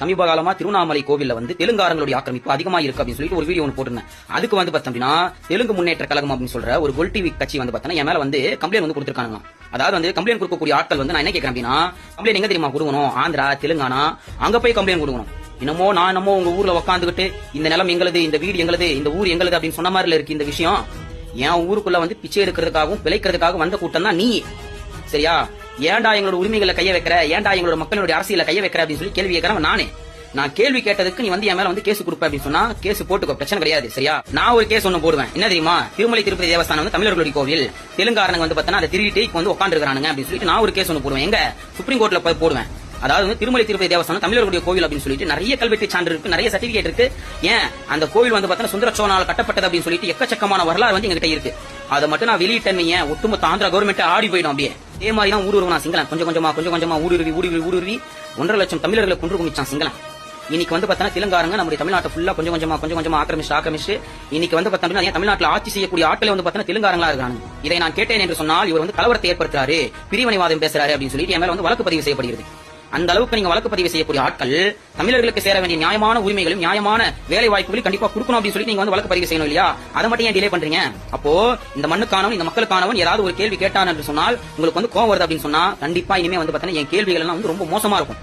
சமீப காலமா திருவண்ணாமலை கோவில்ல வந்து தெலுங்காரங்களுடைய ஆக்கிரமிப்பு அதிகமா இருக்கு அப்படின்னு சொல்லிட்டு ஒரு வீடியோ ஒன்று போட்டிருந்தேன். அதுக்கு வந்து பார்த்தோம்னா தெலுங்கு முன்னேற்ற கழகம் அப்படின்னு சொல்ற ஒரு கோல் டிவி கட்சி வந்து பார்த்தோன்னா என் மேல வந்து கம்ப்ளைண்ட் வந்து கொடுத்துருக்காங்க அதாவது வந்து கம்ப்ளைண்ட் கொடுக்கக்கூடிய ஆட்கள் வந்து நான் என்ன கேட்கறேன் அப்படின்னா கம்ப்ளைண்ட் எங்க தெரியுமா கொடுக்கணும்? ஆந்திரா தெலுங்கானா அங்க போய் கம்ப்ளைண்ட் கொடுக்கணும். என்னமோ நான் என்னமோ உங்க ஊர்ல உட்காந்துக்கிட்டு இந்த நிலம் எங்களுது இந்த வீடு எங்களுது இந்த ஊர் எங்களது அப்படின்னு சொன்ன மாதிரில இருக்கு இந்த விஷயம். என் ஊருக்குள்ள வந்து பிச்சை எடுக்கிறதுக்காகவும் பிழைக்கிறதுக்காக வந்த கூட்டம் தான் நீ. சரியா? ஏன்டா எங்களோட உரிமைகளை கைய வைக்கிற? ஏன்டா எங்களோட மக்களுடைய அரசியல கைய வைக்கிற அப்படின்னு சொல்லி கேள்வி கேட்கறவன் நானே. நான் கேள்வி கேட்டதுக்கு நீ வந்து என் மேல வந்து கேஸ் கொடுப்ப அப்படின்னு சொன்னா கேஸ் போட்டுக்கோ பிரச்சனை கிடையாது சரியா? நான் ஒரு கேஸ் ஒண்ணு போடுவேன். என்ன தெரியுமா? திருமலை திருப்பதி தேவஸ்தானம் வந்து தமிழர்களுடைய கோவில். தெலுங்காரனுக்கு வந்து பார்த்தா அதை திருவிட்டு இப்ப வந்து உட்காந்துருக்கானுங்க அப்படின்னு சொல்லிட்டு நான் ஒரு கேஸ் ஒண்ணு போடுவேன். எங்க? சுப்ரீம் கோர்ட்ல போய் போடுவேன். அதாவது வந்து திருமலை திருப்பதி தேவஸ்தானம் தமிழர்களுடைய கோவில் அப்படின்னு சொல்லிட்டு நிறைய கல்வெட்டு சான்று இருக்கு நிறைய சர்டிபிகேட் இருக்கு. ஏன்? அந்த கோவில் வந்து பார்த்தா சுந்தர சோழனால் கட்டப்பட்டது அப்படின்னு சொல்லிட்டு எக்கச்சக்கமான வரலாறு வந்து எங்ககிட்ட இருக்கு. அதை மட்டும் நான் வெளியிட்டேன் ஒட்டுமொத்த ஆந்திரா கவர்மெண்ட் ஆடி போயிடும் அப்படியே. இதே மாதிரி தான் ஊடுருவ சிங்களம் கொஞ்சம் கொஞ்சமா கொஞ்சம் கொஞ்சமா ஊடுருவி ஊடுருவி ஊடுருவி ஒன்றரை லட்சம் தமிழர்களை கொன்று குமிச்சான் சிங்களம் இன்னைக்கு வந்து பார்த்தா தெலுங்காரங்க நம்முடைய தமிழ்நாட்டை ஃபுல்லா கொஞ்சம் கொஞ்சமா கொஞ்சம் கொஞ்சமா ஆக்கிரமிச்சு ஆக்கிரமிச்சு இன்னைக்கு வந்து பார்த்தா தமிழ்நாட்டில் ஆட்சி செய்யக்கூடிய ஆட்களை வந்து பார்த்தா தெலுங்காரங்களா இருக்காங்க இதை நான் கேட்டேன் என்று சொன்னால் இவர் வந்து கலவரத்தை ஏற்படுத்துறாரு பிரிவினைவாதம் பேசுறாரு அப்படின்னு சொல்லிட்டு என் மேல வந்து வழக்கு பதிவு செய்யப்படுகிறது. அந்த அளவுக்கு நீங்க வழக்கு பதிவு செய்யக்கூடிய ஆட்கள் தமிழர்களுக்கு சேர வேண்டிய நியாயமான உரிமைகளும் நியாயமான வேலை வாய்ப்புகளும் கண்டிப்பா கொடுக்கணும் அப்படின்னு சொல்லி நீங்க வந்து வழக்கு பதிவு செய்யணும் இல்லையா? அதை மட்டும் ஏன் டிலே பண்றீங்க? அப்போ இந்த மண்ணுக்கானவன் இந்த மக்களுக்கானவன் ஏதாவது ஒரு கேள்வி கேட்டான் என்று சொன்னால் உங்களுக்கு வந்து கோவம் வருது அப்படின்னு சொன்னா கண்டிப்பா இனிமே வந்து பாத்தீங்கன்னா என் கேள்விகள் எல்லாம் வந்து ரொம்ப மோசமா இருக்கும்.